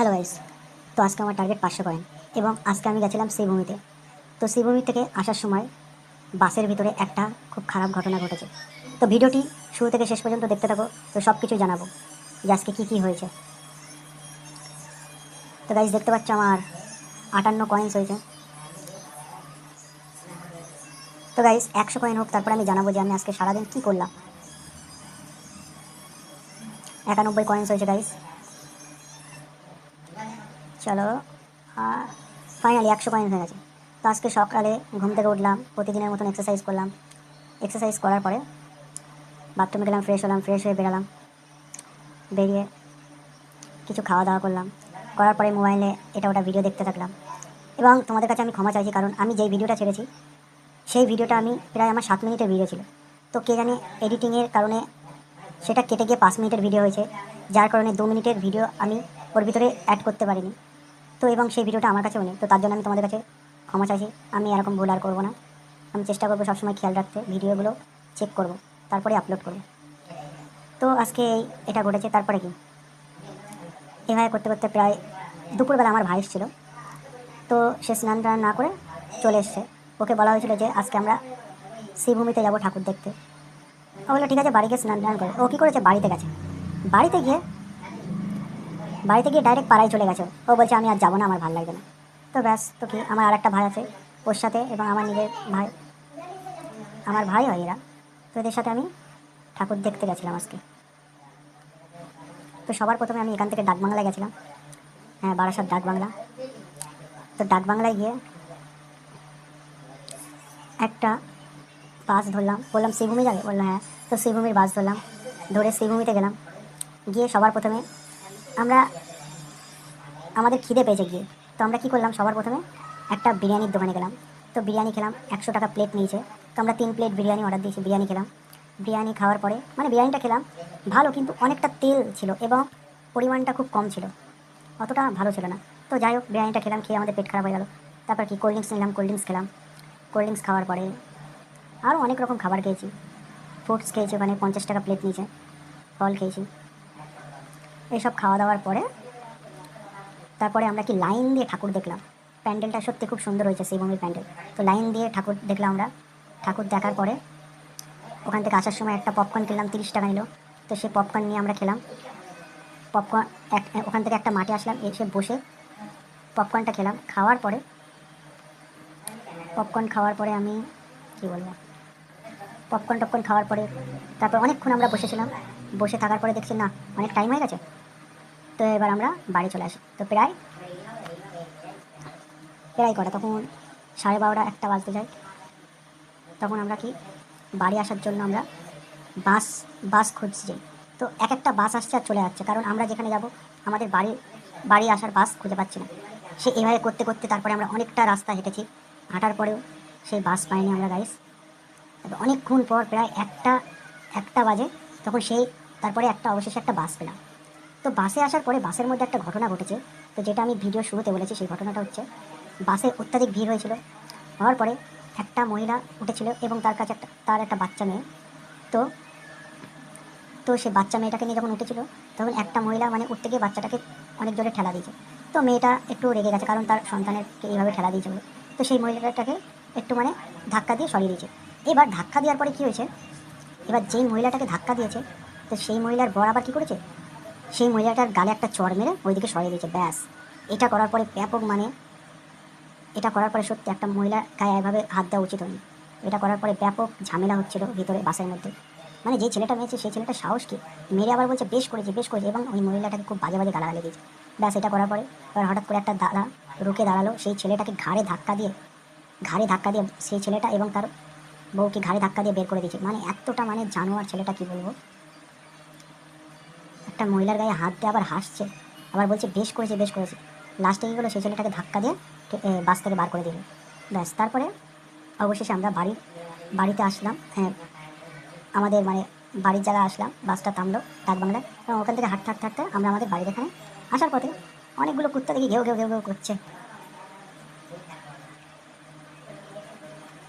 Hello guys তো আজকে আমার টার্গেট পাঁচশো কয়েন এবং আজকে আমি গেছিলাম শ্রীভূমিতে তো শ্রীভূমি থেকে আসার সময় বাসের ভিতরে একটা খুব খারাপ ঘটনা ঘটেছে। তো ভিডিওটি শুরু থেকে শেষ পর্যন্ত দেখতে থাকো, তো সব কিছু জানাব যে আজকে কী কী হয়েছে। তো গাইস দেখতে পাচ্ছ আমার আটান্ন কয়েন্স হয়েছে। তো গাইস একশো কয়েন হোক, তারপর আমি জানাব যে আমি আজকে সারাদিন কী করলাম। একানব্বই কয়েন্স হয়েছে গাইস চলো। ফাইনালি একশো কয়েন হয়ে গেছে। তো আজকে সকালে ঘুম থেকে উঠলাম, প্রতিদিনের মতন এক্সারসাইজ করলাম। এক্সারসাইজ করার পরে বাথরুমে গেলাম ফ্রেশ হলাম ফ্রেশ হয়ে বেরালাম। বেরিয়ে কিছু খাওয়া দাওয়া করলাম। করার পরে মোবাইলে এটা ওটা ভিডিও দেখতে থাকলাম। এবং তোমাদের কাছে আমি ক্ষমা চাইছি, কারণ আমি যেই ভিডিওটা ছেড়েছি, সেই ভিডিওটা আমি প্রায় আমার সাত মিনিটের ভিডিও ছিল। তো কে জানে এডিটিংয়ের কারণে সেটা কেটে গিয়ে পাঁচ মিনিটের ভিডিও হয়েছে। যার কারণে দু মিনিটের ভিডিও আমি ওর ভিতরে অ্যাড করতে পারিনি। তো এবং সেই ভিডিওটা আমার কাছেও নেই। তো তার জন্য আমি তোমাদের কাছে ক্ষমা চাইছি। আমি এরকম ভুল আর করব না। আমি চেষ্টা করব সবসময় খেয়াল রাখতে, ভিডিওগুলো চেক করব, তারপরে আপলোড করব। তো আজকে এটা ঘটেছে, তারপরে কি? এভাবে করতে করতে প্রায় দুপুরবেলা আমার ভাই ছিল। তো সে স্নান টান না করে চলে এসছে। ওকে বলা হয়েছিল যে আজকে আমরা শ্রীভূমিতে যাব ঠাকুর দেখতে। ও বলল, ঠিক আছে, বাড়ি গিয়ে স্নান টান করে। ও কী করেছে? বাড়িতে গেছে। বাড়িতে গিয়ে বাড়িতে গিয়ে ডাইরেক্ট পাড়ায় চলে গেছে। ও বলছে, আমি আর যাব না, আমার ভালো লাগবে না। তো ব্যাস, তো কি, আমার আর একটা ভাই আছে ওর সাথে এবং আমার নিজের ভাই। আমার ভাই হয় এরা। তো এদের সাথে আমি ঠাকুর দেখতে গেছিলাম আজকে। তো সবার প্রথমে আমি এখান থেকে ডাকবাংলায় গেছিলাম। হ্যাঁ বারাসাত ডাকবাংলা। তো ডাকবাংলায় গিয়ে একটা বাস ধরলাম। বললাম, শ্রীভূমি যাবে? বললাম হ্যাঁ। তো শ্রীভূমির বাস ধরলাম। ধরে শ্রীভূমিতে গেলাম। গিয়ে সবার প্রথমে আমরা আমাদের খিদে পেয়েছে গিয়ে। তো আমরা কী করলাম সবার প্রথমে? একটা বিরিয়ানির দোকানে গেলাম। তো বিরিয়ানি খেলাম, একশো টাকা প্লেট নিয়েছে। তো আমরা তিন প্লেট বিরিয়ানি অর্ডার দিয়েছি, বিরিয়ানি খেলাম। বিরিয়ানি খাওয়ার পরে মানে বিরিয়ানিটা খেলাম, ভালো কিন্তু অনেকটা তেল ছিল এবং পরিমাণটা খুব কম ছিল। অতটা ভালো ছিল না। তো যাই হোক, বিরিয়ানিটা খেলাম, খেয়ে আমাদের পেট খারাপ হয়ে গেল। তারপর কি কোল্ড ড্রিঙ্কস নিলাম কোল্ড ড্রিঙ্কস খেলাম। কোল্ড ড্রিঙ্কস খাওয়ার পরে আরও অনেক রকম খাবার খেয়েছি। ফ্রুটস খেয়েছি, ওখানে পঞ্চাশ টাকা প্লেট নিয়েছে। ফল খেয়েছি। এইসব খাওয়া দাওয়ার পরে তারপরে আমরা কি লাইন দিয়ে ঠাকুর দেখলাম। প্যান্ডেলটা সত্যি খুব সুন্দর হয়েছে শ্রীভূমির প্যান্ডেল। তো লাইন দিয়ে ঠাকুর দেখলাম আমরা। ঠাকুর দেখার পরে ওখান থেকে আসার সময় একটা পপকর্ন কিনলাম, তিরিশ টাকা নিল। তো সেই পপকর্ন নিয়ে আমরা খেলাম। পপকর্ন এক, ওখান থেকে একটা মাঠে আসলাম, এসে বসে পপকর্নটা খেলাম। খাওয়ার পরে পপকর্ন খাওয়ার পরে আমি, কী বলব? পপকর্ন টপকর্ন খাওয়ার পরে তারপর অনেকক্ষণ আমরা বসেছিলাম। বসে থাকার পরে দেখছি, না, অনেক টাইম হয়ে গেছে। তো এবার আমরা বাড়ি চলে আসি। তো প্রায় প্রায় কটা, তখন সাড়ে বারোটা, একটা বাজতে যায়। তখন আমরা কি, বাড়ি আসার জন্য আমরা বাস বাস খুঁজছি যাই। তো এক একটা বাস আসছে আর চলে যাচ্ছে, কারণ আমরা যেখানে যাব, আমাদের বাড়ি বাড়ি আসার বাস খুঁজে পাচ্ছি না। সে এভাবে করতে করতে তারপরে আমরা অনেকটা রাস্তা হেঁটেছি। হাঁটার পরেও সেই বাস পাইনি আমরা গাইস অনেকক্ষণ পর প্রায় একটা একটা বাজে, তখন সেই, তারপরে একটা অবশেষে একটা বাস পেলাম। তো বাসে আসার পরে বাসের মধ্যে একটা ঘটনা ঘটেছে। তো যেটা আমি ভিডিও শুরুতে বলেছি, সেই ঘটনাটা হচ্ছে, বাসে অত্যাধিক ভিড় হয়েছিল। হওয়ার পরে একটা মহিলা উঠেছিল এবং তার কাছে একটা, তার একটা বাচ্চা মেয়ে। তো তো সে বাচ্চা মেয়েটাকে নিয়ে যখন উঠেছিল, তখন একটা মহিলা মানে উঠতে গিয়ে বাচ্চাটাকে অনেক জোরে ঠেলা দিয়েছে। তো মেয়েটা একটু রেগে গেছে, কারণ তার সন্তানেরকে এইভাবে ঠেলা দিয়েছে বলে। তো সেই মহিলাটাকে একটু মানে ধাক্কা দিয়ে সরিয়ে দিয়েছে। এবার ধাক্কা দেওয়ার পরে কী হয়েছে? এবার যেই মহিলাটাকে ধাক্কা দিয়েছে, তো সেই মহিলার বর আবার কী করেছে? সেই মহিলাটার গালে একটা চড় মেরে ওইদিকে সরিয়ে দিয়েছে, ব্যাস। এটা করার পরে ব্যাপক মানে এটা করার পরে সত্যি একটা মহিলার গায়ে এভাবে হাত দেওয়া উচিত হয়নি। এটা করার পরে ব্যাপক ঝামেলা হচ্ছিল ভিতরে বাসের মধ্যে। মানে যে ছেলেটা মেয়েছে সেই ছেলেটা সাহস কি? মেরে আবার বলছে, বেশ করেছে বেশ করেছে। এবং ওই মহিলাটাকে খুব বাজে বাজে গালাগালি দিয়েছে। ব্যাস, এটা করার পরে এবার হঠাৎ করে একটা দাদা রুকে দাঁড়াল। সেই ছেলেটাকে ঘাড়ে ধাক্কা দিয়ে, ঘাড়ে ধাক্কা দিয়ে সেই ছেলেটা এবং তার বউকে ঘাড়ে ধাক্কা দিয়ে বের করে দিয়েছে। মানে এতটা মানে জানোয়ার ছেলেটা কি বলব? একটা মহিলার গায়ে হাত দিয়ে আবার হাসছে। আবার বলছে, বেশ করেছে বেশ করেছে। লাস্টে কী হলো সেই ছেলেটাকে ধাক্কা দিয়ে বাস থেকে বার করে দিল। ব্যাস, তারপরে অবশেষে আমরা বাড়ি বাড়িতে আসলাম। হ্যাঁ আমাদের মানে বাড়ির জায়গায় আসলাম, বাসটা থামলো ডাকবাংলায় এবং ওখান থেকে হাঁটতে হাঁটতে হাঁটতে আমরা আমাদের বাড়ির এখানে আসার পথে অনেকগুলো কুত্তা দেখি ঘেউ ঘেউ ঘেউ ঘেউ করছে।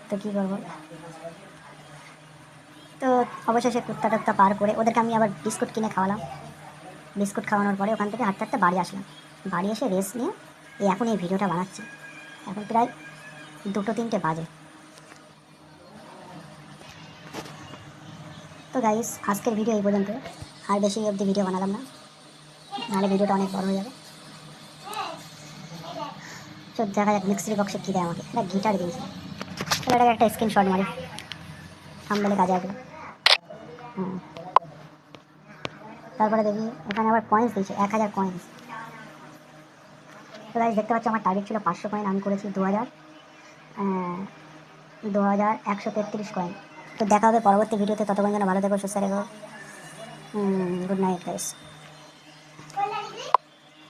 তো কী করব? তো অবশেষে কুত্তা টুত্তা পার করে ওদেরকে আমি আবার বিস্কুট কিনে খাওয়ালাম। বিস্কুট খাওয়ানোর পরে ওখান থেকে হাঁটতে হাঁটতে বাড়ি আসলাম। বাড়ি এসে রেস্ট নিয়ে এই এখন এই ভিডিওটা বানাচ্ছি। এখন প্রায় দুটো তিনটে বাজে। তো গাইস আজকের ভিডিও এই পর্যন্ত। আর বেশি অবধি ভিডিও বানালাম না। নাহলে ভিডিওটা অনেক বড় হয়ে যাবে। তো দেখা যাক মিক্সির বক্সে কী দেয় আমাকে। একটা গিটার দিয়েছে এটাকে একটা স্ক্রিনশট মারি। সামনে কাজে আসবে হুম। তারপরে দেখি এখানে আবার কয়েন্স দিয়েছে, এক হাজার কয়েন্স তো গাইজ দেখতে পাচ্ছি আমার টার্গেট ছিল পাঁচশো কয়েন আমি করেছি দু হাজার দু হাজার একশো তেত্রিশ কয়েন তো দেখা হবে পরবর্তী ভিডিওতে ততক্ষণ যেন ভালো থেকো, সুস্থ রেখো গুড নাইট গাইস